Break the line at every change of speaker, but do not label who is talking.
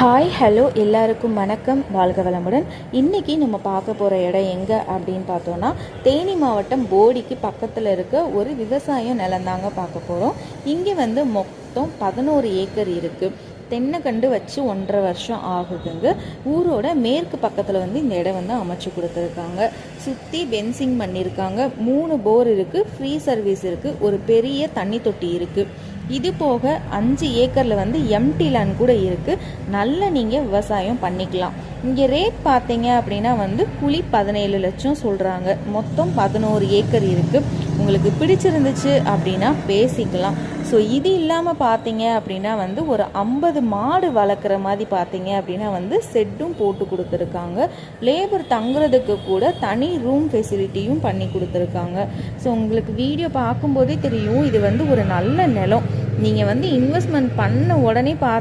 Hi hello எல்லாருக்கும் வணக்கம். வாழ்க வளமுடன். இன்றைக்கி நம்ம பார்க்க போகிற இடம் எங்கே அப்படின்னு பார்த்தோன்னா தேனி மாவட்டம் போடிக்கு பக்கத்தில் இருக்க ஒரு விவசாய நிலந்தாங்க பார்க்க போகிறோம் இங்கே வந்து மொத்தம் பதினோரு ஏக்கர் இருக்குது தென்னைக்கண்டு வச்சு ஒன்றரை வருஷம் ஆகுதுங்க. ஊரோட மேற்கு பக்கத்தில் வந்து இந்த இடம் வந்து அமைச்சு கொடுத்துருக்காங்க. சுற்றி பென்சிங் பண்ணியிருக்காங்க மூணு போர் இருக்குது ஃப்ரீ சர்வீஸ் இருக்குது ஒரு பெரிய தண்ணி தொட்டி இருக்குது இது போக அஞ்சு ஏக்கரில் வந்து எம்டி லேண்ட் கூட இருக்குது நல்ல நீங்கள் விவசாயம் பண்ணிக்கலாம். இங்கே ரேட் பார்த்தீங்க அப்படின்னா வந்து குழி பதினேழு லட்சம் சொல்கிறாங்க மொத்தம் பதினோரு ஏக்கர் இருக்குது உங்களுக்கு பிடிச்சிருந்துச்சு அப்படின்னா பேசிக்கலாம். ஸோ இது இல்லாமல் பார்த்தீங்க அப்படின்னா வந்து ஒரு ஐம்பது மாடு வளர்க்குற மாதிரி பார்த்தீங்க அப்படின்னா வந்து செட்டும் போட்டு கொடுத்துருக்காங்க. லேபர் தங்குறதுக்கு கூட தனி ரூம் ஃபெசிலிட்டியும் பண்ணி கொடுத்துருக்காங்க. ஸோ உங்களுக்கு வீடியோ பார்க்கும்போதே தெரியும். இது வந்து ஒரு நல்ல நிலம். நீங்கள் வந்து இன்வெஸ்ட்மெண்ட் பண்ண உடனே பார்த்து